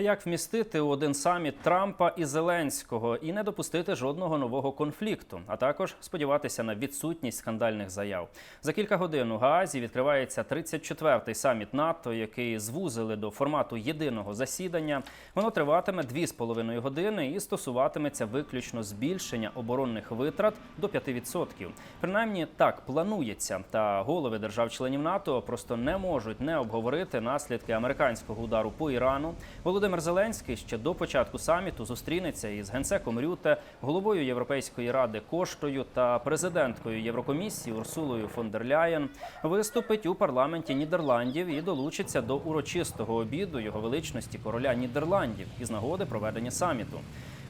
Як вмістити у один саміт Трампа і Зеленського і не допустити жодного нового конфлікту, а також сподіватися на відсутність скандальних заяв. За кілька годин у Гаазі відкривається 34-й саміт НАТО, який звузили до формату єдиного засідання. Воно триватиме 2,5 години і стосуватиметься виключно збільшення оборонних витрат до 5%. Принаймні так планується. Та голови держав-членів НАТО просто не можуть не обговорити наслідки американського удару по Ірану. Володимир Зеленський ще до початку саміту зустрінеться із генсеком Рюте, головою Європейської ради Коштою та президенткою Єврокомісії Урсулою фон дер Ляєн. Виступить у парламенті Нідерландів і долучиться до урочистого обіду його величності короля Нідерландів із нагоди проведення саміту.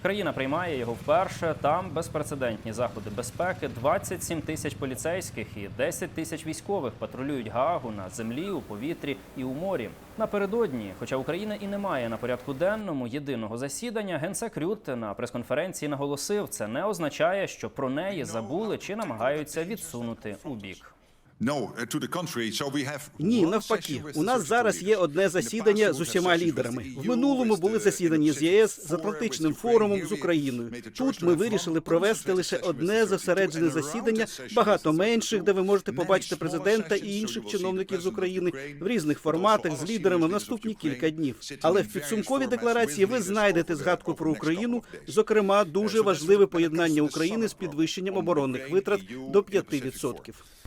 Країна приймає його вперше. Там безпрецедентні заходи безпеки, 27 тисяч поліцейських і 10 тисяч військових патрулюють Гаагу на землі, у повітрі і у морі. Напередодні, хоча Україна і не має на порядку денному єдиного засідання, генсек Рютте на прес-конференції наголосив, це не означає, що про неї забули чи намагаються відсунути у бік. Uh, Ні, навпаки, у нас зараз є одне засідання з усіма лідерами. В минулому були засідання з ЄС з Атлантичним форумом з Україною. Тут ми вирішили провести лише одне зосереджене засідання, багато менших, де ви можете побачити президента і інших чиновників з України в різних форматах з лідерами в наступні кілька днів. Але в підсумковій декларації ви знайдете згадку про Україну, зокрема Uh, дуже важливе поєднання України з підвищенням оборонних витрат до Indo-Pacific 5%.